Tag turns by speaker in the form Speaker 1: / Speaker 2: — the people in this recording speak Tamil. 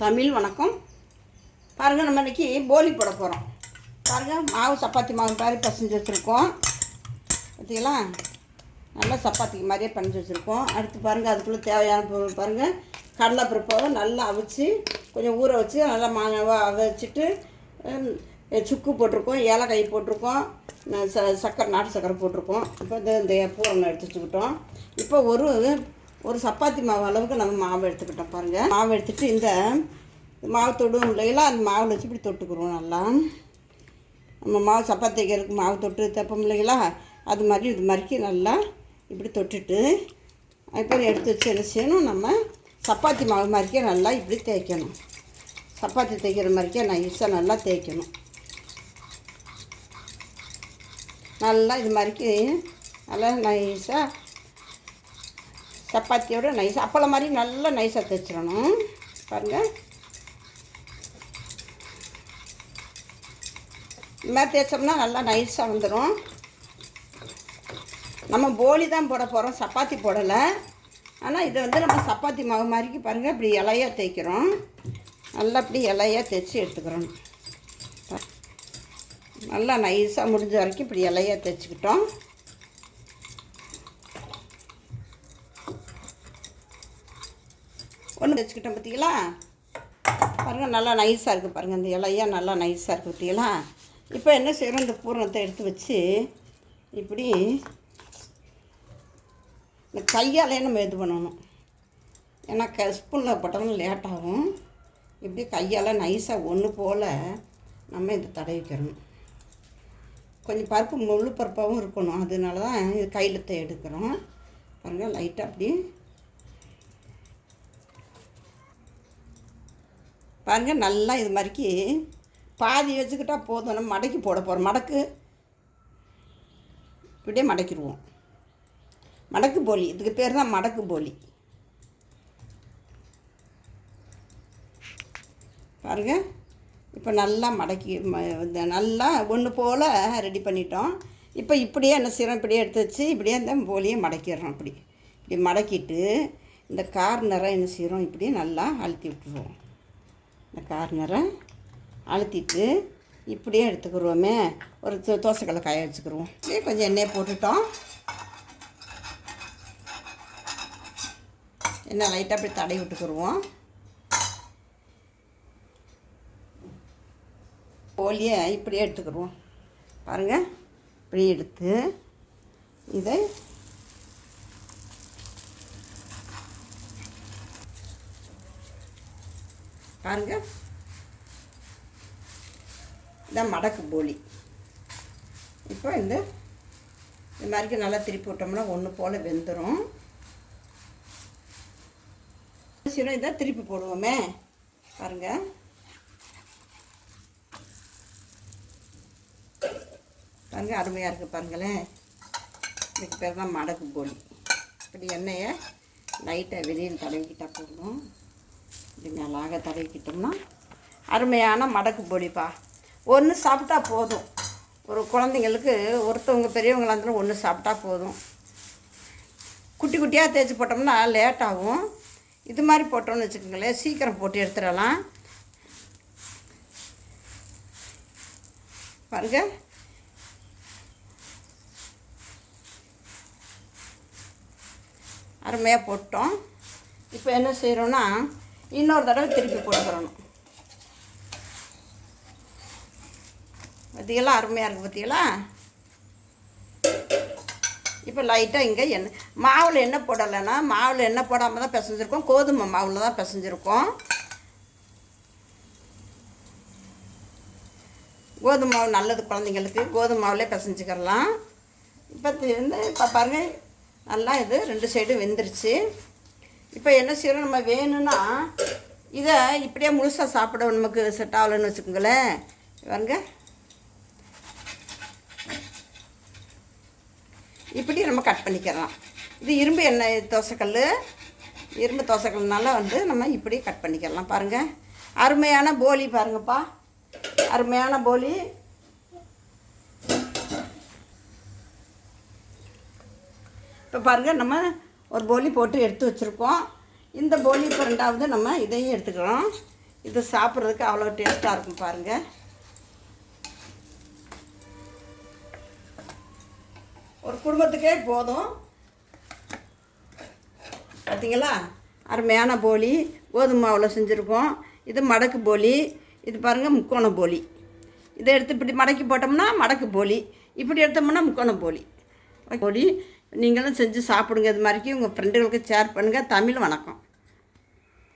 Speaker 1: தமிழ் வணக்கம். பாருங்கள் நம்ம இன்னைக்கு போலி போட போகிறோம் பாருங்கள் மாவு சப்பாத்தி மாவு மாதிரி பசஞ்சு வச்சுருக்கோம். பார்த்தீங்களா நல்லா சப்பாத்திக்கு மாதிரியே பஞ்சு வச்சுருக்கோம். அடுத்து பாருங்கள் அதுக்குள்ளே தேவையான பொருள் பாருங்கள் கடலைப்பருப்பை நல்லா அவிச்சு கொஞ்சம் ஊற வச்சு நல்லா மாவை வச்சுட்டு சுக்கு போட்டிருக்கோம் ஏலக்காய் போட்டிருக்கோம் ச சக்கரை நாட்டு சக்கரை போட்டிருக்கோம். இப்போ இந்த இந்த பூரணம் எடுத்து வச்சுக்கிட்டோம் இப்போ ஒரு ஒரு சப்பாத்தி மாவு அளவுக்கு நம்ம மாவு எடுத்துக்கிட்டோம் பாருங்கள் மாவு எடுத்துகிட்டு இந்த மாவு தொடும் இல்லைங்களா அந்த மாவில் வச்சு இப்படி தொட்டுக்குருவோம் நல்லா. நம்ம மாவு சப்பாத்தி வைக்கிறதுக்கு மாவு தொட்டு தைப்போம் இல்லைங்களா? அது மாதிரி இது மாதிரிக்கு நல்லா இப்படி தொட்டுட்டு இப்போ எடுத்து வச்சு என்ன செய்யணும்? நம்ம சப்பாத்தி மாவு மாதிரிக்கே நல்லா இப்படி தேய்க்கணும். சப்பாத்தி தேய்க்கிற மாதிரிக்கே நைஸாக நல்லா தேய்க்கணும். நல்லா இது மாதிரிக்கு நல்லா நைஸாக சப்பாத்தியோட நைஸ் அப்பளம் மாதிரி நல்லா நைஸாக தைச்சிடணும் பாருங்கள் இந்த மாதிரி தேய்ச்சோம்னா நல்லா நைஸாக வந்துடும் நம்ம போலி தான் போட போகிறோம் சப்பாத்தி போடலை. ஆனால் இதை வந்து நம்ம சப்பாத்தி மாவு மாதிரிக்கு பாருங்கள் இப்படி இலையாக தேய்க்கிறோம். நல்லா இப்படி இலையாக தேய்ச்சி எடுத்துக்கிறோம். நல்லா நைஸாக முடிஞ்ச வரைக்கும் இப்படி இலையாக தேய்ச்சிக்கிட்டோம். ஒன்று வச்சுக்கிட்டோம் பார்த்தீங்களா பாருங்கள் நல்லா நைஸாக இருக்குது பாருங்கள் இந்த இலையாக நல்லா நைஸாக இருக்குது பார்த்தீங்களா இப்போ என்ன செய்கிறோம் இந்த பூரணத்தை எடுத்து வச்சு இப்படி இந்த கையாலே நம்ம இது பண்ணணும். ஏன்னா க ஸ்பூனில் போட்டாலும் லேட்டாகும் இப்படி கையால் நைஸாக ஒன்று போல் நம்ம இதை தடவிக்கிறணும் கொஞ்சம் பருப்பு முழு பருப்பாகவும் இருக்கணும். அதனால தான் இது கையில் எடுக்கிறோம். பாருங்கள் லைட்டாக அப்படி பாருங்கள் நல்லா இது மாதிரிக்கு பாதி வச்சுக்கிட்டால் போதும். நம்ம மடக்கி போட போகிறோம் மடக்கு. இப்படியே மடக்கிடுவோம். மடக்கு போலி. இதுக்கு பேர் தான் மடக்கு போலி. பாருங்கள் இப்போ நல்லா மடக்கி ம இந்த நல்லா ஒன்று போல் ரெடி பண்ணிட்டோம். இப்போ இப்படியே என்ன செய்கிறோம் இப்படியே எடுத்து வச்சு இப்படியே அந்த போலியை மடக்கிடுறோம் இப்படி இப்படி மடக்கிட்டு இந்த கார்னரை என்ன செய்கிறோம் இப்படியே நல்லா அழுத்தி விட்டுருவோம். இந்த கார்னரை அழுத்திட்டு இப்படியே எடுத்துக்கிடுவோமே ஒரு தோ- தோசைக்கல்லை காய வச்சுக்கிடுவோம் கொஞ்சம் எண்ணெயை போட்டுட்டோம். எண்ணெய் லைட்டாக அப்படி தடவி விட்டுக்கிடுவோம் கோழியை இப்படியே எடுத்துக்கிடுவோம் பாருங்கள் இப்படி எடுத்து இதை பாருங்கள் இதான் மடக்கு போலி. இப்போ இந்த இந்த மாதிரிக்கு நல்லா திருப்பி விட்டோம்னா ஒன்று போல் வெந்துடும் இதான் திருப்பி போடுவோமே. பாருங்கள் பாருங்க அருமையாக இருக்குது பாருங்களேன். இதுக்கு பேர் தான் மடக்கு போலி. இப்படி எண்ணெயை லைட்டாக வெளியில் தடவிக்கிட்டால் போடணும் இப்படி மேலாக தடவிக்கிட்டோம்னா அருமையான மடக்கு பொடிப்பா. ஒன்று சாப்பிட்டா போதும். ஒரு குழந்தைங்களுக்கு ஒருத்தவங்க பெரியவங்களா இருந்தாலும் ஒன்று சாப்பிட்டா போதும். குட்டி குட்டியாக தேய்ச்சி போட்டோம்னா லேட் ஆகும். இது மாதிரி போட்டோம்னு வச்சுக்கோங்களேன். சீக்கிரம் போட்டு எடுத்துடலாம். பாருங்க. அருமையாக போட்டோம். இப்போ என்ன செய்கிறோன்னா இன்னொரு தடவை திருப்பி போட்டுக்கிறணும். பார்த்தீங்களா அருமையாக இருக்குது பார்த்தீங்களா இப்போ லைட்டாக இங்கே எண்ணெய் மாவில் எண்ணெய் போடலைன்னா மாவில் எண்ணெய் போடாமல் தான் பிசைஞ்சிருக்கோம். கோதுமை மாவில் தான் பிசைஞ்சிருக்கோம். கோதுமை மாவு நல்லது குழந்தைங்களுக்கு. கோதுமை மாவுலேயே பிசைஞ்சிக்கிறலாம் இப்போ வந்து இப்போ பாருங்கள் நல்லா இது ரெண்டு சைடும் வெந்துருச்சு. இப்போ என்ன செய்யறோம்? நம்ம வேணும்னா இதை இப்படியே முழுசாக சாப்பிட நமக்கு செட் ஆகலைன்னு வச்சுக்கோங்களேன். பாருங்க. இப்படி நம்ம கட் பண்ணிக்கிறலாம் இது இரும்பு எண்ணெய் தோசைக்கல் இரும்பு தோசைக்கல்னால வந்து நம்ம இப்படி கட் பண்ணிக்கிறலாம் பாருங்கள் அருமையான போலி பாருங்கப்பா. அருமையான போலி. இப்போ பாருங்கள் நம்ம ஒரு போலி போட்டு எடுத்து வச்சுருக்கோம். இந்த போலி இப்போ ரெண்டாவது நம்ம இதையும் எடுத்துக்கிறோம் இது சாப்பிட்றதுக்கு அவ்வளோ டேஸ்ட்டாக இருக்கும் பாருங்கள் ஒரு குடும்பத்துக்கே போதும். பார்த்தீங்களா அருமையான போலி. கோதுமை மாவில் செஞ்சுருக்கோம். இது மடக்கு போலி. இது பாருங்கள் முக்கோண போலி. இதை எடுத்து இப்படி மடக்கி போட்டோம்னா மடக்கு போலி. இப்படி எடுத்தோம்னா முக்கோண போலி. போலி. நீங்களும் செஞ்சு சாப்பிடுங்க. இது மாதிரிக்கு உங்கள் ஃப்ரெண்டுகளுக்கு ஷேர் பண்ணுங்கள் தமிழ் வணக்கம்.